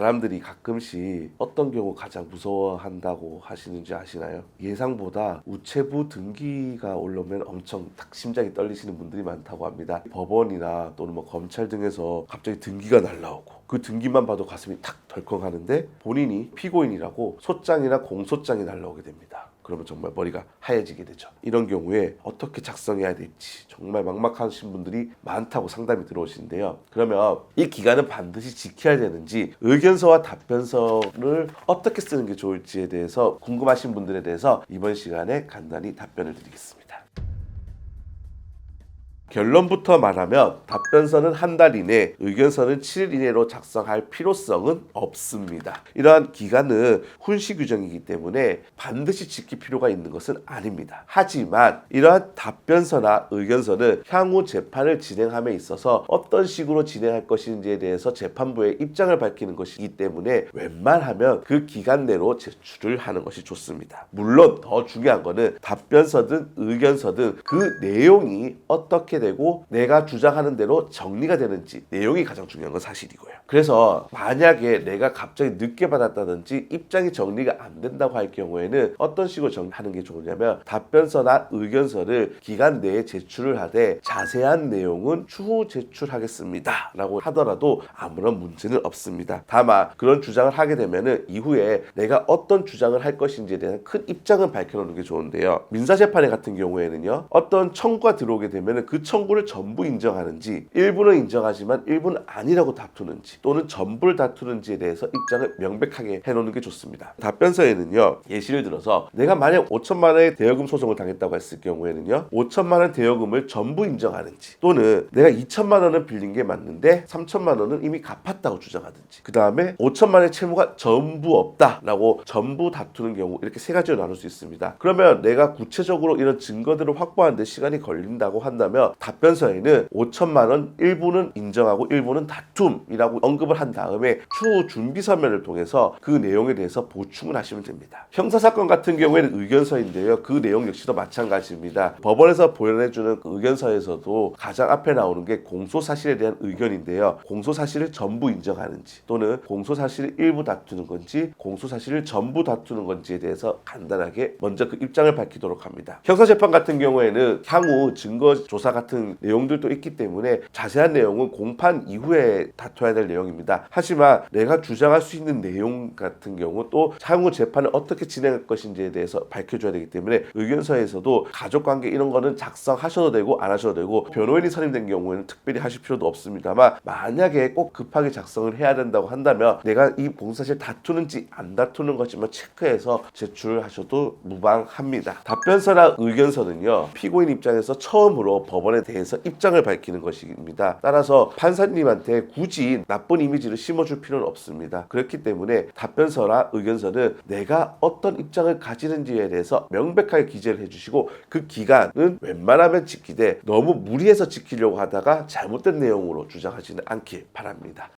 사람들이 가끔씩 어떤 경우 가장 무서워한다고 하시는지 아시나요? 예상보다 우체부 등기가 올라오면 엄청 딱 심장이 떨리시는 분들이 많다고 합니다. 법원이나 또는 뭐 검찰 등에서 갑자기 등기가 날라오고 그 등기만 봐도 가슴이 탁 덜컹하는데 본인이 피고인이라고 소장이나 공소장이 날라오게 됩니다. 그러면 정말 머리가 하얘지게 되죠. 이런 경우에 어떻게 작성해야 될지 정말 막막하신 분들이 많다고 상담이 들어오시는데요. 그러면 이 기간은 반드시 지켜야 되는지 의견서와 답변서를 어떻게 쓰는 게 좋을지에 대해서 궁금하신 분들에 대해서 이번 시간에 간단히 답변을 드리겠습니다. 결론부터 말하면 답변서는 한 달 이내, 의견서는 7일 이내로 작성할 필요성은 없습니다. 이러한 기간은 훈시 규정이기 때문에 반드시 지킬 필요가 있는 것은 아닙니다. 하지만 이러한 답변서나 의견서는 향후 재판을 진행함에 있어서 어떤 식으로 진행할 것인지에 대해서 재판부의 입장을 밝히는 것이기 때문에 웬만하면 그 기간 내로 제출을 하는 것이 좋습니다. 물론 더 중요한 거는 답변서든 의견서든 그 내용이 어떻게 되고 내가 주장하는 대로 정리가 되는지 내용이 가장 중요한 건 사실이고요. 그래서 만약에 내가 갑자기 늦게 받았다든지 입장이 정리가 안 된다고 할 경우에는 어떤 식으로 정리하는 게 좋으냐면 답변서나 의견서를 기간 내에 제출을 하되 자세한 내용은 추후 제출하겠습니다. 라고 하더라도 아무런 문제는 없습니다. 다만 그런 주장을 하게 되면은 이후에 내가 어떤 주장을 할 것인지에 대한 큰 입장은 밝혀놓는 게 좋은데요. 민사재판에 같은 경우에는요. 어떤 청구가 들어오게 되면은 그 청구를 전부 인정하는지 일부는 인정하지만 일부는 아니라고 다투는지 또는 전부를 다투는지에 대해서 입장을 명백하게 해놓는 게 좋습니다. 답변서에는요. 예시를 들어서 내가 만약 5천만 원의 대여금 소송을 당했다고 했을 경우에는요. 5천만 원 대여금을 전부 인정하는지 또는 내가 2천만 원을 빌린 게 맞는데 3천만 원은 이미 갚았다고 주장하든지 그 다음에 5천만 원의 채무가 전부 없다라고 전부 다투는 경우 이렇게 세 가지로 나눌 수 있습니다. 그러면 내가 구체적으로 이런 증거들을 확보하는데 시간이 걸린다고 한다면 답변서에는 5천만 원 일부는 인정하고 일부는 다툼이라고 언급을 한 다음에 추후 준비 서면을 통해서 그 내용에 대해서 보충을 하시면 됩니다. 형사 사건 같은 경우에는 의견서인데요. 그 내용 역시도 마찬가지입니다. 법원에서 보여내주는 그 의견서에서도 가장 앞에 나오는 게 공소 사실에 대한 의견인데요. 공소 사실을 전부 인정하는지 또는 공소 사실을 일부 다투는 건지 공소 사실을 전부 다투는 건지에 대해서 간단하게 먼저 그 입장을 밝히도록 합니다. 형사 재판 같은 경우에는 향후 증거 조사 같은 내용들도 있기 때문에 자세한 내용은 공판 이후에 다퉈야 될 내용입니다. 하지만 내가 주장할 수 있는 내용 같은 경우 또 향후 재판을 어떻게 진행할 것인지에 대해서 밝혀줘야 되기 때문에 의견서에서도 가족관계 이런 거는 작성하셔도 되고 안 하셔도 되고 변호인이 선임된 경우에는 특별히 하실 필요도 없습니다만 만약에 꼭 급하게 작성을 해야 된다고 한다면 내가 이 봉사실 다투는지 안 다투는 것지만 체크해서 제출하셔도 무방합니다. 답변서나 의견서는요 피고인 입장에서 처음으로 법원 에 대해서 입장을 밝히는 것입니다. 따라서 판사님한테 굳이 나쁜 이미지를 심어줄 필요는 없습니다. 그렇기 때문에 답변서나 의견서는 내가 어떤 입장을 가지는지에 대해서 명백하게 기재를 해주시고 그 기간은 웬만하면 지키되 너무 무리해서 지키려고 하다가 잘못된 내용으로 주장하지는 않길 바랍니다.